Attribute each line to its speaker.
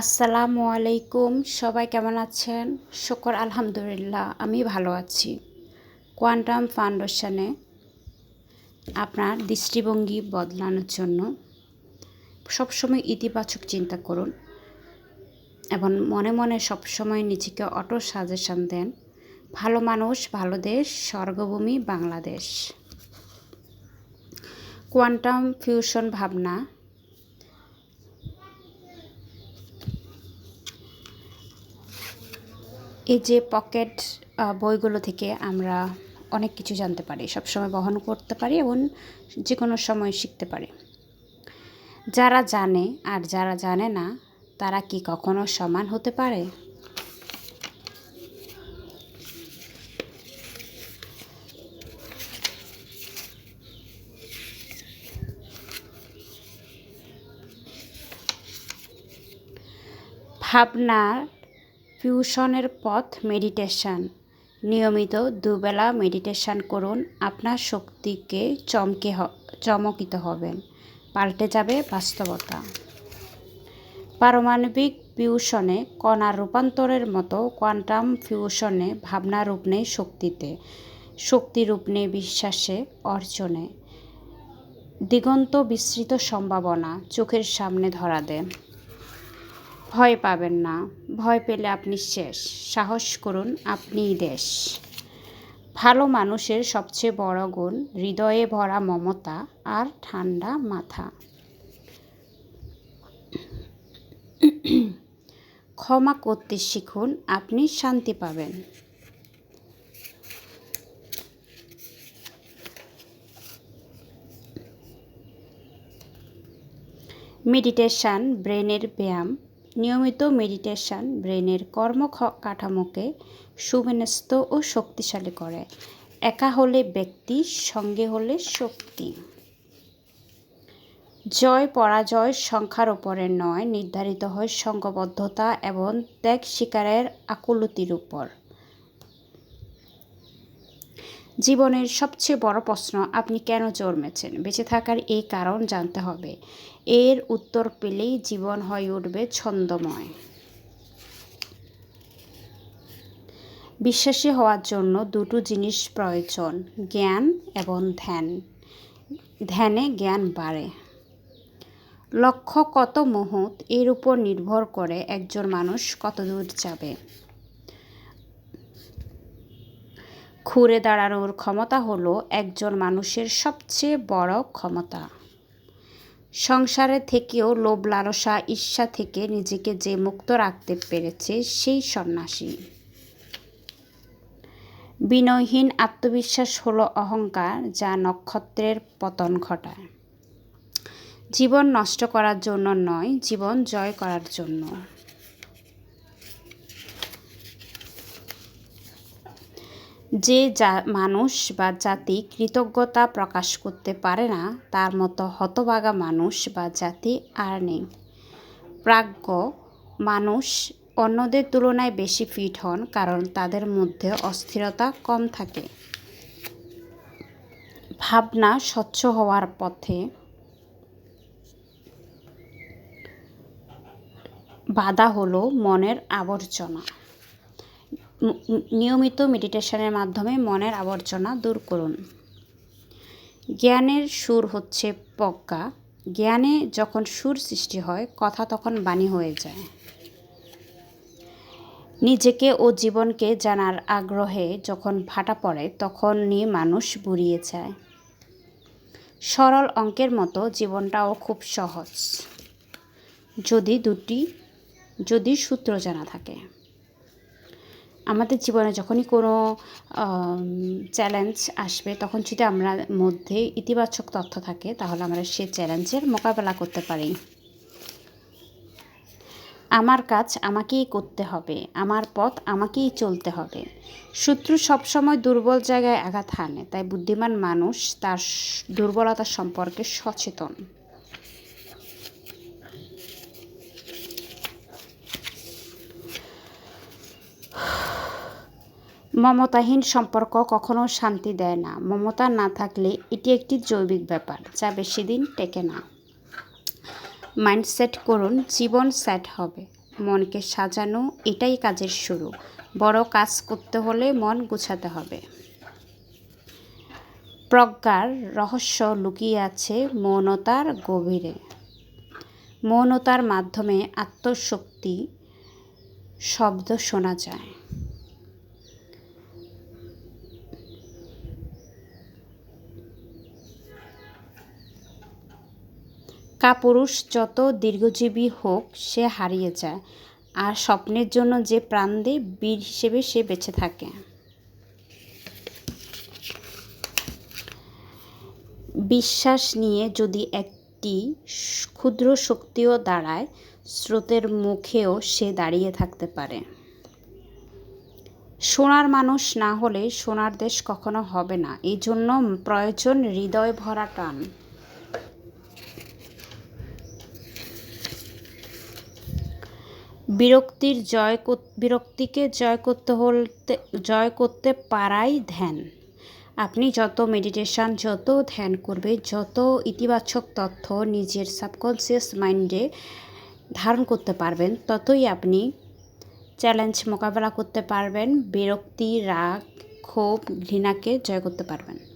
Speaker 1: আসসালামু আলাইকুম, সবাই কেমন আছেন? শুকর আলহামদুলিল্লাহ, আমি ভালো আছি। কোয়ান্টাম ফাউন্ডেশনে আপনার দৃষ্টিভঙ্গি বদলানোর জন্য সবসময় ইতিবাচক চিন্তা করুন এবং মনে মনে সবসময় নিজেকে অটো সাজেশন দেন। ভালো মানুষ, ভালো দেশ, স্বর্গভূমি বাংলাদেশ। কোয়ান্টাম ফিউশন ভাবনা এই যে পকেট বইগুলো থেকে আমরা অনেক কিছু জানতে পারি, সবসময় বহন করতে পারি এবং যে কোনো সময় শিখতে পারি। যারা জানে আর যারা জানে না, তারা কি কখনো সমান হতে পারে? ভাবনার ফিউশনের পথ মেডিটেশন নিয়মিত দুবেলা মেডিটেশন করুন, আপনার শক্তিকে চমকে চমকিত হবেন পাল্টে যাবে বাস্তবতা। পারমাণবিক ফিউশনে কণার রূপান্তরের মতো কোয়ান্টাম ফিউশনে ভাবনা রূপ নেই শক্তিতে, শক্তি রূপ নেই বিশ্বাসে অর্জনে। দিগন্ত বিস্তৃত সম্ভাবনা চোখের সামনে ধরা দেয় ভয় পাবেন না। ভয় পেলে আপনি শেষ। সাহস করুন, আপনিই দেশ। ভালো মানুষের সবচেয়ে বড় গুণ, হৃদয়ে ভরা মমতা আর ঠান্ডা মাথা। ক্ষমা করতে শিখুন, আপনি শান্তি পাবেন। মেডিটেশন, ব্রেনের ব্যায়াম নিয়মিত মেডিটেশন ব্রেনের কর্ম কাঠামোকে সুবিন্যস্ত ও শক্তিশালী করে। একা হলে ব্যক্তি, সঙ্গে হলে শক্তি। জয়, পরাজয় সংখ্যার ওপরে নয়, নির্ধারিত হয় সংঘবদ্ধতা এবং ত্যাগ শিকারের আকুলতির উপর। জীবনের সবচেয়ে বড় প্রশ্ন, আপনি কেন জন্মেছেন বেঁচে থাকার এই কারণ জানতে হবে। এর উত্তর পেলেই জীবন হয়ে উঠবে ছন্দময়। বিশ্বাসী হওয়ার জন্য দুটো জিনিস প্রয়োজন, জ্ঞান এবং ধ্যান। ধ্যানে জ্ঞান বাড়ে। লক্ষ্য কত মুহূর্ত এর উপর নির্ভর করে একজন মানুষ কত দূর যাবে। ঘুরে দাঁড়ানোর ক্ষমতা হলো একজন মানুষের সবচেয়ে বড় ক্ষমতা। সংসারে থেকেও লোভ, লালসা, ঈর্ষা থেকে নিজেকে যে মুক্ত রাখতে পেরেছে সেই সন্ন্যাসী। বিনয়হীন আত্মবিশ্বাস হলো অহংকার, যা নক্ষত্রের পতন ঘটায়। জীবন নষ্ট করার জন্য নয়, জীবন জয় করার জন্য। যে যা মানুষ বা জাতি কৃতজ্ঞতা প্রকাশ করতে পারে না, তার মতো হতবাগা মানুষ বা জাতি আর নেই। প্রাজ্ঞ মানুষ অন্যদের তুলনায় বেশি ফিট হন, কারণ তাদের মধ্যে অস্থিরতা কম থাকে। ভাবনা স্বচ্ছ হওয়ার পথে বাধা হলো মনের আবর্জনা। নিয়মিত মেডিটেশনের মাধ্যমে মনের আবর্জনা দূর করুন। জ্ঞানের সুর হচ্ছে প্রজ্ঞা জ্ঞানে যখন সুর সৃষ্টি হয়, কথা তখন বাণী হয়ে যায়। নিজেকে ও জীবনকে জানার আগ্রহে যখন ভাটা পড়ে, তখনই মানুষ বুড়িয়ে যায়। সরল অঙ্কের মতো জীবনটাও খুব সহজ। যদি দুটি, যদি সূত্র জানা থাকে। আমাদের জীবনে যখনই কোনো চ্যালেঞ্জ আসবে, তখন যদি আমরা মধ্যে ইতিবাচক তথ্য থাকে, তাহলে আমরা সে চ্যালেঞ্জের মোকাবেলা করতে পারি। আমার কাজ আমাকেই করতে হবে, আমার পথ আমাকেই চলতে হবে। শত্রু সবসময় দুর্বল জায়গায় আঘাত হানে, তাই বুদ্ধিমান মানুষ তার দুর্বলতা সম্পর্কে সচেতন। মমতাহীন সম্পর্ক কখনো শান্তি দেয় না। মমতা না থাকলে এটি একটি জৈবিক ব্যাপার, যা বেশি দিন টেকে না। মাইন্ডসেট করুন, জীবন সেট হবে। মনকে সাজানো, এটাই কাজের শুরু। বড় কাজ করতে হলে মন গুছাতে হবে। প্রজ্ঞার রহস্য লুকিয়ে আছে মৌনতার গভীরে। মৌনতার মাধ্যমে আত্মশক্তি শব্দ শোনা যায়। কাপুরুষ যত দীর্ঘজীবী হোক, সে হারিয়ে যায়। আর স্বপ্নের জন্য যে প্রাণ দেয়, বীর হিসেবে সে বেঁচে থাকে। বিশ্বাস নিয়ে যদি একটি ক্ষুদ্র শক্তিও দাঁড়ায়, স্রোতের মুখেও সে দাঁড়িয়ে থাকতে পারে। সোনার মানুষ না হলে সোনার দেশ কখনো হবে না। এই জন্য প্রয়োজন হৃদয় ভরা টান। বিরক্তির জয় বিরক্তিকে জয় করতে হলতে, জয় করতে পারাই ধ্যান। আপনি যত মেডিটেশন যত ধ্যান করবে, যত ইতিবাচক তথ্য নিজের সাবকনসিয়াস মাইন্ডে ধারণ করতে পারবেন, ততই আপনি চ্যালেঞ্জ মোকাবেলা করতে পারবেন, বিরক্তি, রাগ, ক্ষোভ, ঘৃণাকে জয় করতে পারবেন।